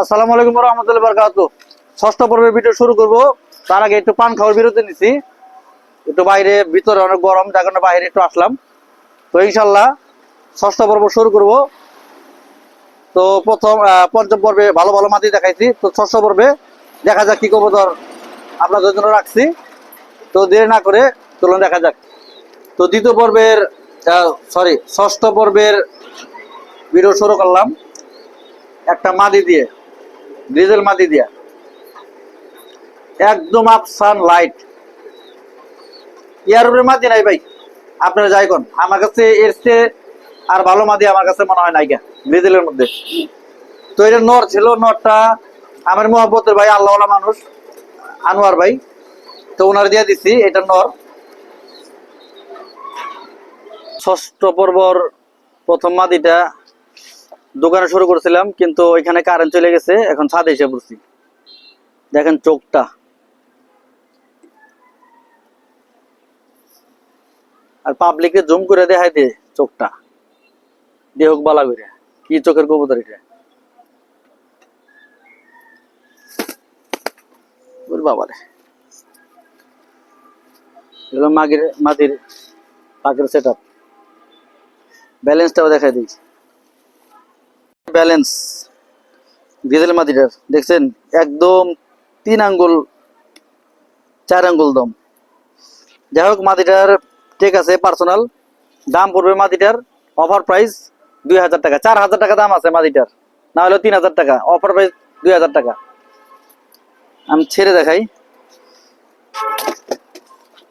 আসসালামু আলাইকুম রহমতুল্লাহ বারকাত ষষ্ঠ পর্বের ভিডিও শুরু করব। তার আগে একটু পান খাওয়ার বিরতি নিছি। একটু বাইরে, ভিতরে অনেক গরম, যার কারণে বাইরে একটু আসলাম। তো ইনশাল্লাহ ষষ্ঠ পর্ব শুরু করব। তো প্রথম পঞ্চম পর্বে ভালো ভালো মাটি দেখাইছি। তো ষষ্ঠ পর্বে দেখা যাক কি করব ধর, আপনাদের জন্য রাখছি। তো দেরি না করে চলুন দেখা যাক। তো দ্বিতীয় পর্বের সরি ষষ্ঠ পর্বের ভিডিও শুরু করলাম। একটা মাদি দিয়ে। ডিজেল মাদি দিয়ে। একদম আফসান লাইট ইয়ার উপরে মাদি নাই ভাই। আপনারা যাই কোন আমার কাছে এর আর ভালো মাদি আমার কাছে মনে হয় নাইকা ডিজেলের মধ্যে। তো এটা নর ছিল, নরটা আমার মোহাম্মতের ভাই আল্লাহ মানুষ, আনোয়ার ভাই। তো ওনার দিয়ে দিছি, এটা নর। ষষ্ঠ পর্বর প্রথম মাদিটা দোকানে শুরু করেছিলাম, কিন্তু ওইখানে কারেন্ট চলে গেছে, এখন ছাদে এসে পড়ছি। দেখেন চোখটা। আর পাবলিকে জুম করে দেখাই দে চোখটা। দিয়ে হোক বালা করে। কি চোখের কবুতর এটা? বাবারে। মাগির মাটির পাখির সেট আপ ব্যালেন্সটাও দেখাই দিয়েছি ব্যালেন্স ডিজেল মাটিটার। দেখছেন? একদম তিন আঙ্গুল, চার আঙ্গুল দম। যাই হোক, মাটিটার ঠিক আছে পার্সোনাল দাম পড়বে মাটিটার অফার প্রাইস দুই হাজার টাকা। চার হাজার টাকা দাম আছে মাটিটার। না হলেও তিন হাজার টাকা। অফার প্রাইস দুই হাজার টাকা। আমি ছেড়ে দেখাই।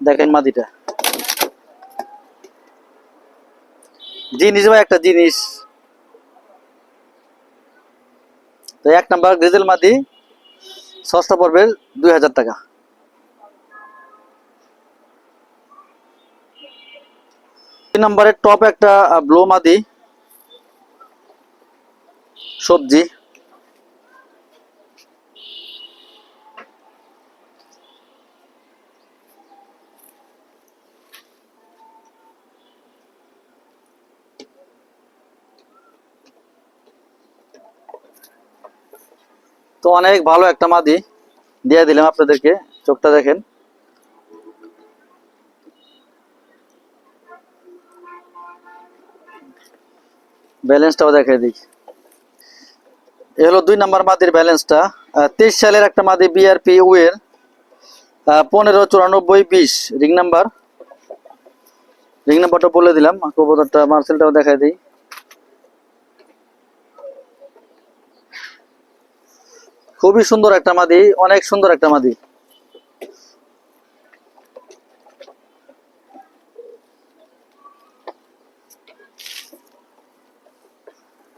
দেখেন মাটিটা। জিনিস ভাই, একটা জিনিস। তো এক নাম্বার গ্রেজেল মাদি, ষষ্ঠ পর্বের দুই হাজার টাকা। তিন নম্বরের টপ একটা ব্লো মাদি, সবজি। অনেক ভালো একটা মাদি দিয়ে দিলাম আপনাদেরকে, চোখটা দেখেন। ব্যালেন্সটাও দেখাই দিই। এ হলো দুই নাম্বার মাদির ব্যালেন্সটা। তেইশ সালের একটা মাদি বিআরপি ওয়ের পনেরো, চুরানব্বই, বিশ, রিং নাম্বার। রিং নাম্বারটা বলে দিলাম, কবুতরটা মার্সেলটাও দেখাই দিই। খুবই সুন্দর একটা মাদি, অনেক সুন্দর একটা মাদি।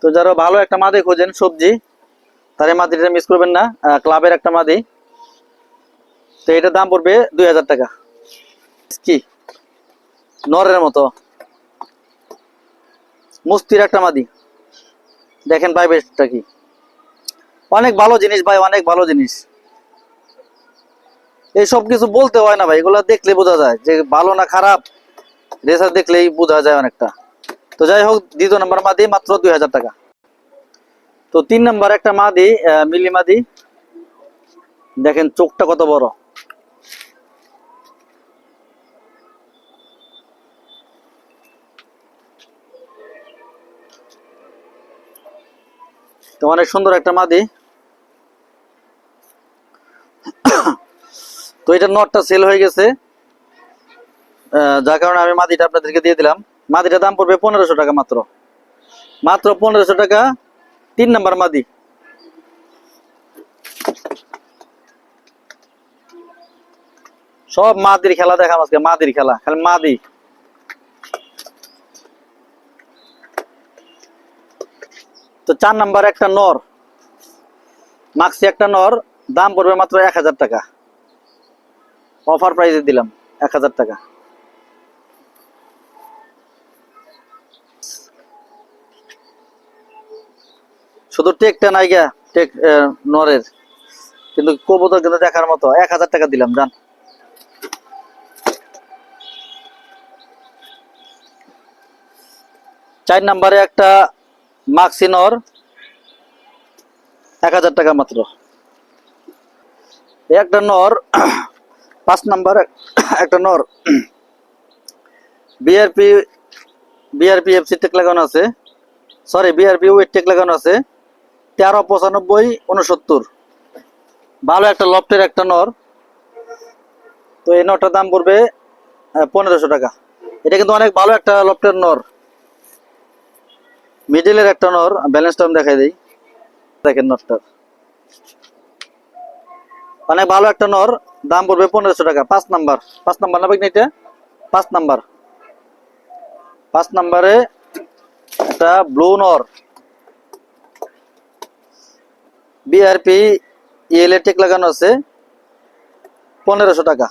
তো যারা ভালো একটা মাদি খোঁজেন, সবজি, তার মাদিটা মিস করবেন না ক্লাবের একটা মাদি। তো এটার দাম পড়বে দুই হাজার টাকা। কি? নরের মতো। মুস্তির একটা মাদি। দেখেন বেশটা কি। অনেক ভালো জিনিস ভাই অনেক ভালো জিনিস। এই সব কিছু বলতে হয় না ভাই এগুলো দেখলে বোঝা যায় যে ভালো না খারাপ। রেসার দেখলেই বোঝা যায় অনেকটা। তো যাই হোক দ্বিতীয় নম্বর মাদি মাত্র দুই হাজার টাকা। তো তিন নম্বর একটা মাদি আহ, মিলি মাদি। দেখেন চোখটা কত বড়। তো অনেক সুন্দর একটা মাদি। তো এটা নটটা সেল হয়ে গেছে। যার কারণে আমি মাদিটা আপনাদেরকে দিয়ে দিলাম। মাদিটার দাম পড়বে পনেরোশো টাকা মাত্র। মাত্র পনেরোশো টাকা, তিন নাম্বার মাদি। সব মাদির খেলা দেখাম আজকে, মাদির খেলা, খালি মাদি। তো চার নাম্বার একটা নর। মাক্সি একটা নর, দাম পড়বে মাত্র এক হাজার টাকা। অফার প্রাইসে দিলাম, এক হাজার টাকা। শুধু টেকটা নাই গা টেক নরের। কিন্তু কবুতর কিন্তু দেখার মতো, এক হাজার টাকা দিলাম জান চার নাম্বারে একটা মাক্সিনর এক হাজার টাকা মাত্র। একটা নর পাঁচ নাম্বার, একটা নর। বিআরপি বিআরপি এফসি টেক লাগানো আছে। সরি বিআরপি ওয়েট টেক লাগানো আছে। তেরো, পঁচানব্বই উনসত্তর ভালো একটা লফটের একটা নর। তো এই নরটার দাম পড়বে পনেরোশো টাকা। এটা কিন্তু অনেক ভালো একটা লফটের নর। মিডিলের একটা নর। ব্যালেন্সটা আমি দেখাই দিই। দেখেন নটটার অনেক ভালো একটা নর। দাম পড়বে পনেরোশো টাকা। পাঁচ নাম্বার। পাঁচ নাম্বার না না এটা? পাঁচ নাম্বার। পাঁচ নাম্বারে একটা ব্লু নর। বিআরপি ইলেকট্রিক লাগানো আছে। পনেরোশো টাকা।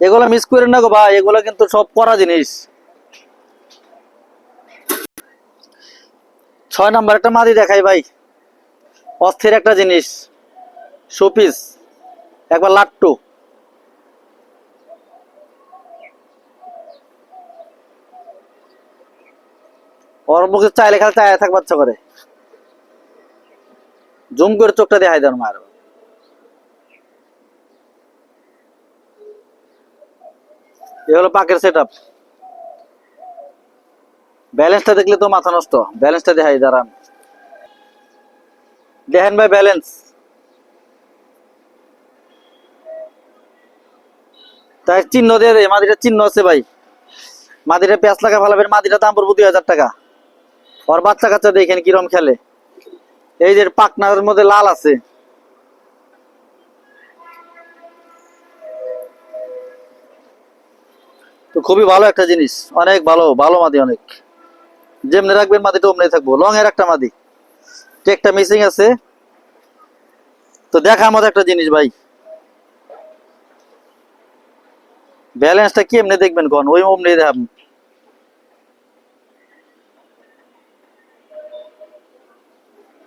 এগুলো মিস করেন না গো ভাই, এগুলো কিন্তু সব করা জিনিস। ছয় নাম্বার একটা মাদি দেখাই ভাই। অস্থির একটা জিনিস। শোপিস। একবার লাট্টু। ওর মুখে চাইলে খালি চায় থাকবার ইচ্ছা করে। জুম করে চোখটা দেখাই দেন, মার। এ হলো পাকের সেট আপ ব্যালেন্সটা দেখলে তো মাথা নষ্ট। ব্যালেন্সটা দেখাই দাঁড়ান। দেখেন ভাই ব্যালেন্স। তাই চিহ্ন দিয়ে দে মাদিটা চিহ্ন আছে ভাই। মাদিটা পেঁয়াজ লাগা ভালো মাদিটা দাম পড়ব দুই হাজার টাকা। ওর বাচ্চা কাচ্চা দেখেন কিরম খেলে। এই যে পাকনার মধ্যে লাল আছে। তো খুবই ভালো একটা জিনিস, অনেক ভালো ভালো মাদি অনেক। যেমনি রাখবেন মাদিটা অমনি থাকব। লং এর একটা মাদি। টেকটা মিসিং আছে। তো দেখার মতো একটা জিনিস ভাই। ব্যালেন্সটা কি এমনি দেখবেন কোন ওই অমনি দেখাবেন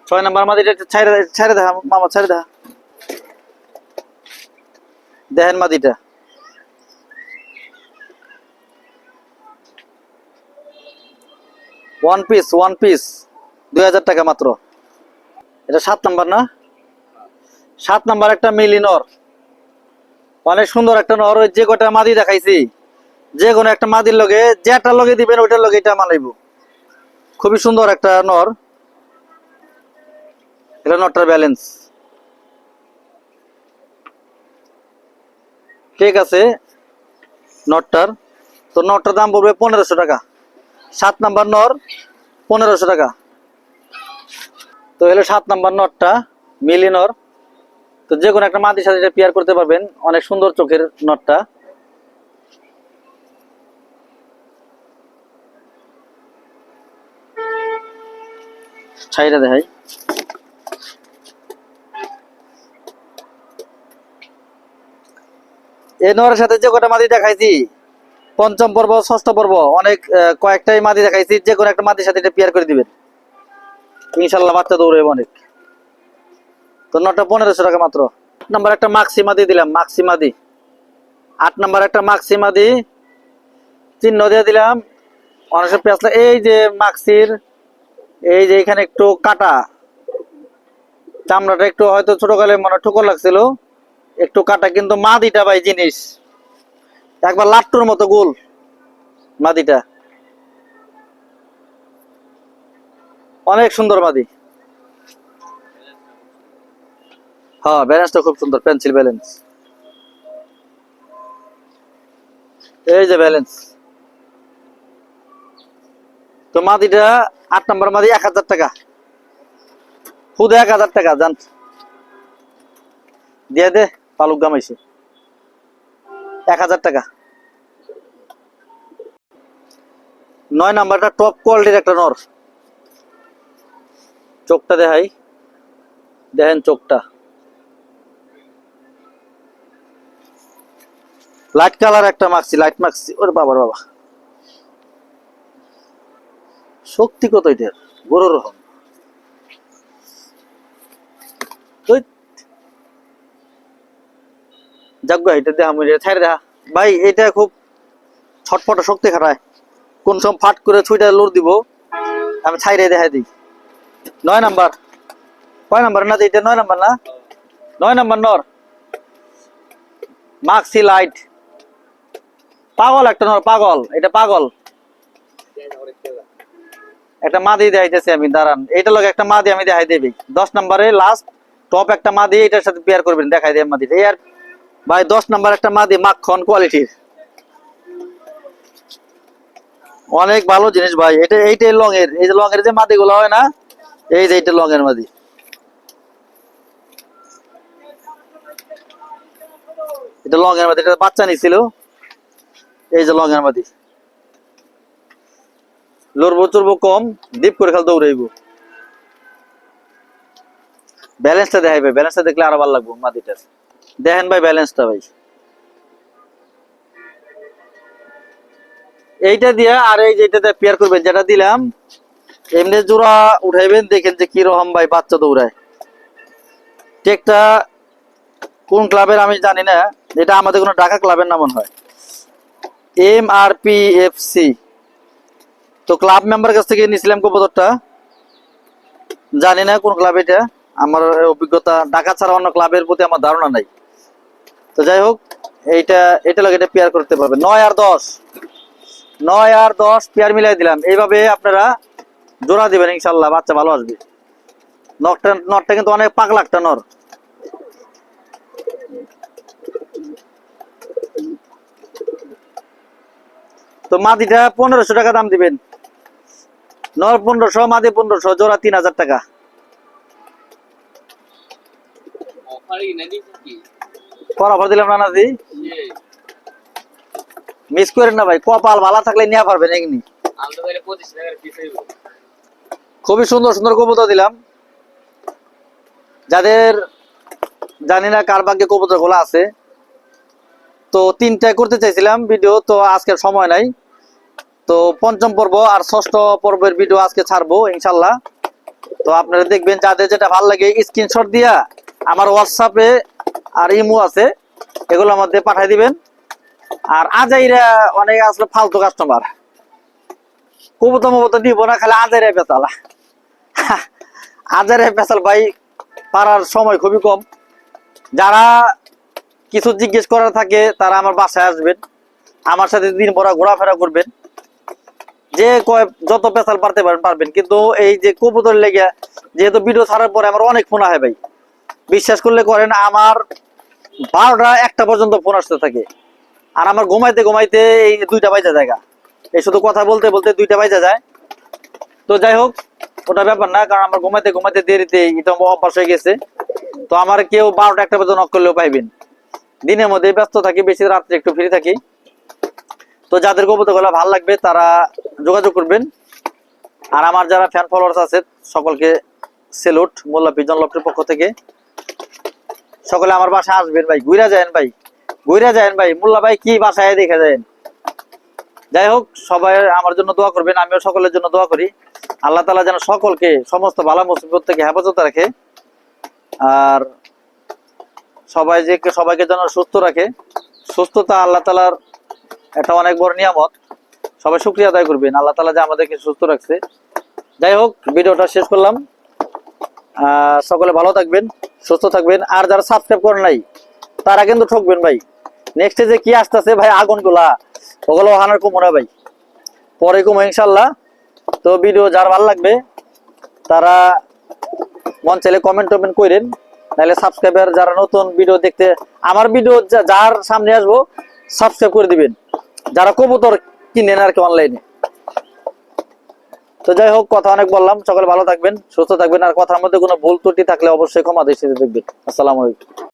ছয় নাম্বার মাদিটা একটু ছাইরে ছাইরে দেখা মামা ছাইরে দেখা দেখেন মাদিটা। ওয়ান পিস ওয়ান পিস দুই হাজার টাকা মাত্র। এটা সাত নাম্বার না? সাত নাম্বার একটা মিলি নর অনেক সুন্দর একটা নর যে কটা মাদি দেখাইছি, যে কোনো একটা মাদির লগে, যেটার লগে দিবেন, ওইটার লগে এটা মালাইব। খুবই সুন্দর একটা নর। এটা নটটার ব্যালেন্স ঠিক আছে নটটার তো নটটার দাম পড়বে পনেরোশো টাকা। সাত নাম্বার নর, পনেরোশো টাকা। তো হলো সাত নাম্বার নটটা মিলি নর। তো যে কোনো একটা মাটির সাথে পেয়ার করতে পারবেন, অনেক সুন্দর চোখের নটটা ছাইটা দেখাই। এই নরের সাথে যে কটা মাদি দেখাইছি, পঞ্চম পর্ব, ষষ্ঠ পর্ব, অনেক কয়েকটাই মাদি দেখাইছি, যে কোনো একটা মাদির সাথে এটা পেয়ার করে দিবেন। ইনশাল্লাহ বাচ্চা দৌড়বে অনেক। তো নটা পনেরোশো টাকা মাত্র। নাম্বার একটা মাক্সিমা মাদি দিলাম মাক্সি মাদি আট নাম্বার একটা মাক্সি দি, চিহ্ন দিয়ে দিলাম। অনেক পেঁয়াজ এই যে মাক্সির, এই যে এখানে একটু কাটা। চামড়াটা একটু হয়তো ছোটকালে মনে ঠোকর লাগছিল। একটু কাটা, কিন্তু মাদিটা ভাই জিনিস। একবার লাট্টুর মতো গোল মাদিটা। অনেক সুন্দর মাদি। হ্যাঁ ব্যালেন্সটা খুব সুন্দর পেন্সিল ব্যালেন্স এই যে ব্যালেন্স তো মাদিটা, আট নম্বর মাদি এক হাজার টাকা। খুদ এক হাজার টাকা, জান। দিয়ে দে, পালুক গামাইছে। এক হাজার টাকা। নয় নাম্বারটা টপ কোয়ালিটির একটা নর। চোখটা দেখাই। দেখেন চোখটা। লাইট কালার একটা মাখছি লাইট মাখছি। ওরে বাবার বাবা। শক্তি কত এটার বড় রকম। এটা দেখা মুড়ে ছাইরে দেখা ভাই, এটা খুব ছটফট শক্তি খাটায়। কোন সময় ফাট করে ছুইটা লোর দিব, আমি ছাইরে দেখাই দিই। নয় নাম্বার। কয় নাম্বার না, এটা নয় নাম্বার না? নয় নাম্বার নর। মাক্সি লাইট পাগল একটা নর, পাগল, এটা পাগল। একটা মাদি দেখাইতেছি আমি, দাঁড়ান। এটা লোক একটা মাদি আমি দেখাই দেবি। দশ নম্বরে লাস্ট টপ একটা মাদি এটার সাথে পেয়ার করবেন, দেখাই দেব মাদি এই আর ভাই, দশ নম্বর একটা মাদি, মাখন কোয়ালিটির অনেক ভালো জিনিস ভাই, এটা এইটাই লং এর এই যে লং এর যে মাদি গুলো হয় না, এই যে এইটা লং এর মাদি। এটা লং এর মাদি, এটা বাচ্চা নিছিল। এই যে লং এর মাদি লড়বো কম, ডিপ করে খাল দৌড়াইবো। ব্যালেন্সটা দেখাইবে ব্যালেন্সটা দেখলে আরও ভালো লাগবো মাদিটার দেখেন ভাই ব্যালেন্সটা ভাই। এইটা দিয়ে আর এই যেটাতে পেয়ার করবেন, যেটা দিলাম, এমনি জোড়া উঠাইবেন, দেখেন যে কীরকম ভাই বাচ্চা দৌড়ায়। টেকটা কোন ক্লাবের আমি জানি না, এটা আমাদের কোনো ঢাকা ক্লাবের নাম হয়। M R P F C তো ক্লাব মেম্বার কাছ থেকে নিয়েছিলাম কবুতরটা। জানি না কোন ক্লাব এটা। আমার অভিজ্ঞতা, ঢাকা ছাড়া অন্য ক্লাবের প্রতি আমার ধারণা নাই। তো যাই হোক, এইটা, এটা লাগে এটা পেয়ার করতে পারবে। নয় আর দশ। নয় আর দশ পেয়ার মিলাই দিলাম। এইভাবে আপনারা জোড়া দিবেন ইনশাল্লাহ, বাচ্চা ভালো আসবে। নটটা নটটা কিন্তু অনেক পাক লাগটা নর। তো মাদিটা পনেরোশো টাকা দাম দিবেন। নর পনেরোশো মাদি পনেরোশো জোড়া তিন হাজার টাকা। অফারই না দিছি কি? করা অফার দিলাম না নাদি মিস করেন না ভাই কপাল ভালো থাকলে নিয়ে পারবেন এমনি আমি তো তাহলে পঁচিশ টাকার পিস হইব। খুবই সুন্দর সুন্দর কবুতর দিলাম। যাদের জানি না কার ভাগ্যে কবুতরগুলো আছে। তো তিনটায় করতে চাইছিলাম ভিডিও তো আজকের সময় নাই। তো পঞ্চম পর্ব আর ষষ্ঠ পর্বের ভিডিও আজকে ছাড়বো, ইনশাল্লাহ। তো আপনারা দেখবেন যাদের যেটা ভালো লাগে স্ক্রিনশট দিয়া আমার হোয়াটসঅ্যাপে আর ইমো আছে এগুলোর মধ্যে পাঠাই দিবেন। আর আজাইরা অনেক আসলে ফালতু কাস্টমার কবুতর মবুতর দিব না, খালি আজাইরা পেতালা আজারে পেশাল ভাই পারার সময় খুবই কম। যারা কিছু জিজ্ঞেস করার থাকে, তারা আমার বাসায় আসবেন। আমার সাথে দিন ভরা ঘোরাফেরা করবেন। যে কয় যত পেশাল পারতে পারেন পারবেন। কিন্তু এই যে কবুতর লেগে যেহেতু ভিডিও ছাড়ার পরে আমার অনেক ফোন হয় ভাই। বিশ্বাস করলে করেন, আমার বারোটা একটা পর্যন্ত ফোন আসতে থাকে। আর আমার ঘুমাইতে ঘুমাইতে এই দুইটা বাইজা জায়গা। এই শুধু কথা বলতে বলতে দুইটা বাইজা যায়। তো যাই হোক, ওটা ব্যাপার না, কারণ আমার ঘুমাইতে ঘুমাইতে দেরিতে এটা অভ্যাস হয়ে গেছে। তো আমার কেউ বারোটা একটা পর্যন্ত নক করলেও পাইবেন। দিনের মধ্যে ব্যস্ত থাকি, বেশি রাত্রে একটু ফ্রি থাকি। তো যাদের কবুতরগুলো ভালো লাগবে, তারা যোগাযোগ করবেন। আর আমার যারা ফ্যান ফলোয়ার্স আছে, সকলকে সেলুট মোল্লা পিজন লফটের পক্ষ থেকে। সকলে আমার বাসায় আসবেন ভাই ঘুরা যায়েন ভাই ঘুরা যায়েন ভাই। মোল্লা ভাই, কি বাসায় দেখে যায়েন? যাই হোক, সবাই আমার জন্য দোয়া করবেন, আমিও সকলের জন্য দোয়া করি। আল্লাহ তালা যেন সকলকে সমস্ত ভালো মুসিবত থেকে হেফাজত রাখে। আর সবাই যে, সবাইকে যেন সুস্থ রাখে, সুস্থতা আল্লাহ তালার একটা অনেক বড় নিয়ামত। সবাই শুক্রিয়া আদায় করবেন। আল্লাহ তালা যে আমাদেরকে সুস্থ রাখছে। যাই হোক, ভিডিওটা শেষ করলাম। সকলে ভালো থাকবেন, সুস্থ থাকবেন। আর যারা সাবস্ক্রাইব করেন নাই, তারা কিন্তু ঠকবেন ভাই। নেক্সটে যে কি আসতেছে ভাই আগুনগুলা ওগুলো হানার কুমোরা ভাই। পরে কুমো ইনশাল্লাহ তো ভিডিও যার ভালো লাগবে, তারা মন চাইলে কমেন্ট টমেন্ট করেন নাহলে সাবস্ক্রাইবার যারা নতুন ভিডিও দেখতে, আমার ভিডিও যার সামনে আসব সাবস্ক্রাইব করে দিবেন। যারা কবুতর কিনেন আর কি অনলাইনে তো যাই হোক, কথা অনেক বললাম। সকলে ভালো থাকবেন, সুস্থ থাকবেন। আর কথার মধ্যে কোনো ভুল ত্রুটি থাকলে অবশ্যই ক্ষমা দৃষ্টিতে দেখবেন। আসসালামু আলাইকুম।